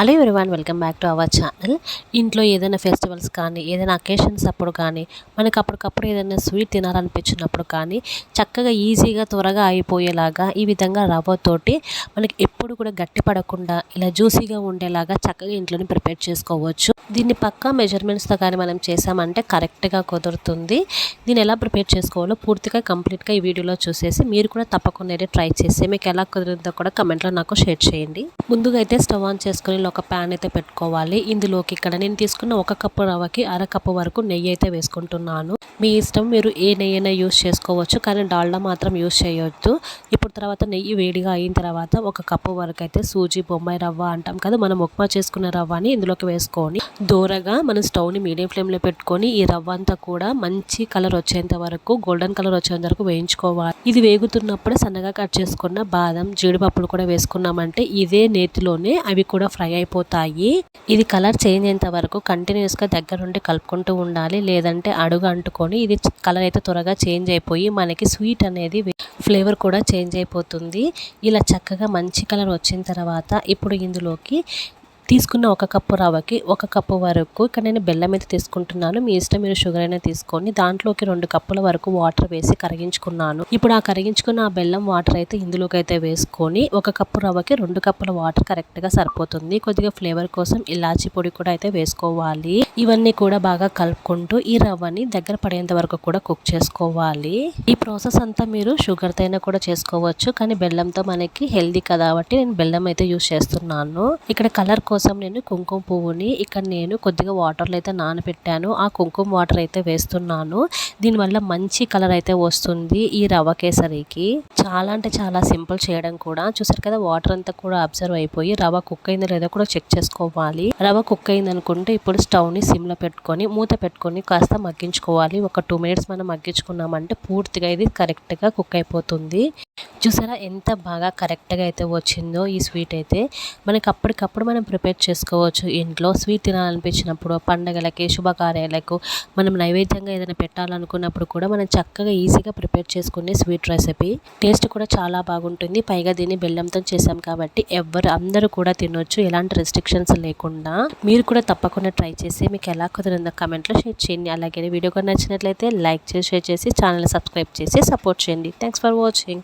Hello everyone welcome back to our channel. ఇంట్లో ఏదైనా festivals కానీ ఏదైనా అకేషన్స్ అప్పుడు కానీ మనకు అప్పటికప్పుడు ఏదైనా స్వీట్ తినాలనిపించినప్పుడు కానీ చక్కగా ఈజీగా త్వరగా అయిపోయేలాగా ఈ విధంగా రవ్వతోటి మనకి ఎప్పుడు కూడా గట్టి పడకుండా ఇలా జ్యూసీగా ఉండేలాగా చక్కగా ఇంట్లోనే ప్రిపేర్ చేసుకోవచ్చు. దీన్ని పక్కా మెజర్మెంట్స్తో కానీ మనం చేసామంటే కరెక్ట్గా కుదురుతుంది. దీన్ని ఎలా ప్రిపేర్ చేసుకోవాలో పూర్తిగా కంప్లీట్గా ఈ వీడియోలో చూసేసి మీరు కూడా తప్పకుండా ట్రై చేసి మీకు ఎలా కుదిరిందో కూడా కమెంట్లో నాకు షేర్ చేయండి. ముందుగా అయితే స్టవ్ ఆన్ చేసుకొని ఒక ప్యాన్ అయితే పెట్టుకోవాలి. ఇందులోకి ఇక్కడ నేను తీసుకున్న ఒక కప్పు రవ్వకి అర కప్పు వరకు నెయ్యి అయితే వేసుకుంటున్నాను. మీ ఇష్టం మీరు ఏ నెయ్యి అయినా యూస్ చేసుకోవచ్చు కానీ డాల్డా మాత్రం యూస్ చేయొద్దు. ఇప్పుడు తర్వాత నెయ్యి వేడిగా అయిన తర్వాత ఒక కప్పు వరకు అయితే సూజీ బొమ్మాయి రవ్వ అంటాం కదా మనం ఉప్మా చేసుకున్న రవ్వని ఇందులోకి వేసుకొని దూరగా మనం స్టవ్ని మీడియం ఫ్లేమ్లో పెట్టుకొని ఈ రవ్వ అంతా కూడా మంచి కలర్ వచ్చేంత వరకు గోల్డెన్ కలర్ వచ్చేంత వరకు వేయించుకోవాలి. ఇది వేగుతున్నప్పుడు సన్నగా కట్ చేసుకున్న బాదం జీడిపప్పులు కూడా వేసుకున్నామంటే ఇదే నేతిలోనే అవి కూడా ఫ్రై అయిపోతాయి. ఇది కలర్ చేంజ్ అయ్యేంత వరకు కంటిన్యూస్గా దగ్గరుండి కలుపుకుంటూ ఉండాలి లేదంటే అడుగు అంటుకొని ఇది కలర్ అయితే త్వరగా చేంజ్ అయిపోయి మనకి స్వీట్ అనేది ఫ్లేవర్ కూడా చేంజ్ అయిపోతుంది. ఇలా చక్కగా మంచి కలర్ వచ్చిన తర్వాత ఇప్పుడు ఇందులోకి తీసుకున్న ఒక కప్పు రవ్వకి ఒక కప్పు వరకు ఇక్కడ నేను బెల్లం అయితే తీసుకుంటున్నాను. మీ ఇష్టం మీరు షుగర్ అయినా తీసుకొని దాంట్లోకి రెండు కప్పుల వరకు వాటర్ వేసి కరిగించుకున్నాను. ఇప్పుడు ఆ కరిగించుకున్న ఆ బెల్లం వాటర్ అయితే ఇందులోకి అయితే వేసుకొని ఒక కప్పు రవ్వకి రెండు కప్పుల వాటర్ కరెక్ట్గా సరిపోతుంది. కొద్దిగా ఫ్లేవర్ కోసం ఇలాచి పొడి కూడా అయితే వేసుకోవాలి. ఇవన్నీ కూడా బాగా కలుపుకుంటూ ఈ రవ్వని దగ్గర పడేంత వరకు కూడా కుక్ చేసుకోవాలి. ఈ ప్రాసెస్ అంతా మీరు షుగర్ తైనా కూడా చేసుకోవచ్చు. కానీ బెల్లంతో మనకి హెల్దీ కాబట్టి నేను బెల్లం అయితే యూస్ చేస్తున్నాను. ఇక్కడ కలర్ కోసం కోసం నేను కుంకుమ పువ్వుని ఇక్కడ నేను కొద్దిగా వాటర్లో అయితే నానబెట్టాను ఆ కుంకుమ వాటర్ అయితే వేస్తున్నాను. దీనివల్ల మంచి కలర్ అయితే వస్తుంది ఈ రవ్వ కేసరికి. చాలా అంటే చాలా సింపుల్ చేయడం కూడా. చూసారు కదా వాటర్ అంతా కూడా అబ్జర్వ్ అయిపోయి రవ్వ కుక్ అయిందో లేదో కూడా చెక్ చేసుకోవాలి. రవ్వ కుక్ అయింది అనుకుంటే ఇప్పుడు స్టవ్ని సిమ్లో పెట్టుకొని మూత పెట్టుకొని కాస్త మగ్గించుకోవాలి. ఒక టూ మినిట్స్ మనం మగ్గించుకున్నామంటే పూర్తిగా ఇది కరెక్ట్గా కుక్ అయిపోతుంది. చూసారా ఎంత బాగా కరెక్ట్గా అయితే వచ్చిందో ఈ స్వీట్ అయితే. మనకి అప్పటికప్పుడు మనం ప్రిపేర్ చేసుకోవచ్చు ఇంట్లో. స్వీట్ తినాలనిపించినప్పుడు పండగలకి శుభకార్యాలకు మనం నైవేద్యంగా ఏదైనా పెట్టాలనుకున్నప్పుడు కూడా మనం చక్కగా ఈజీగా ప్రిపేర్ చేసుకునే స్వీట్ రెసిపీ. టేస్ట్ కూడా చాలా బాగుంటుంది. పైగా దీన్ని బెల్లంతో చేసాం కాబట్టి ఎవరు అందరూ కూడా తినొచ్చు. ఎలాంటి రెస్ట్రిక్షన్స్ లేకుండా. మీరు కూడా తప్పకుండా ట్రై చేసి మీకు ఎలా కుదిరిందో కమెంట్లో షేర్ చేయండి. అలాగే వీడియో కూడా నచ్చినట్లయితే లైక్ చేసి షేర్ చేసి ఛానల్ సబ్స్క్రైబ్ చేసి సపోర్ట్ చేయండి. Thanks for watching.